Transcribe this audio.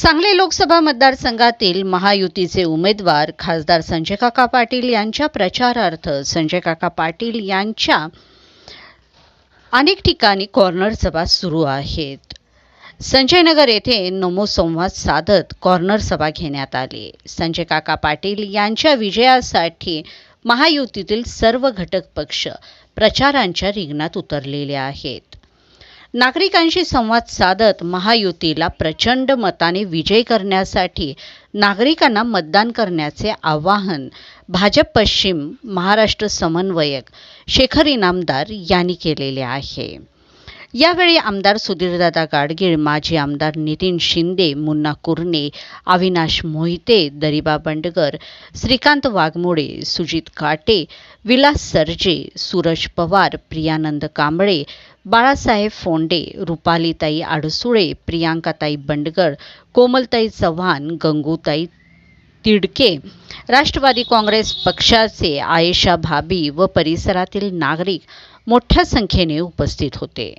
सांगली लोकसभा मतदारसंघातील महायुतीचे उमेदवार खासदार संजय काका पाटील यांच्या प्रचारार्थ संजय काका पाटील यांच्या अनेक ठिकाणी कॉर्नर सभा सुरू आहेत. संजयनगर येथे नमो संवाद साधत कॉर्नर सभा घेण्यात आली. संजय काका पाटील यांच्या विजयासाठी महायुतीतील सर्व घटक पक्ष प्रचारांच्या रिंगणात उतरलेले आहेत. नागरिकांशी संवाद साधत महायुतीला प्रचंड मताने विजय करण्यासाठी नागरिकांना मतदान करण्याचे आवाहन भाजप पश्चिम महाराष्ट्र समन्वयक शेखर इनामदार यांनी केलेले आहे. यावेळी आमदार सुधीरदादा गाडगीळ माजी आमदार नितीन शिंदे मुन्ना कुर्णे अविनाश मोहिते दरिबा बंडगर श्रीकांत वाघमोडे सुजित काटे विलास सरजे सूरज पवार प्रियानंद कांबळे बाळासाहेब फोंडे रुपालीताई आडसुळे प्रियांकाताई बंडगर कोमलताई चव्हाण गंगूताई तिडके राष्ट्रवादी काँग्रेस पक्षाचे आयेशा भाभी व परिसरातील नागरिक मोठ्या संख्येने उपस्थित होते.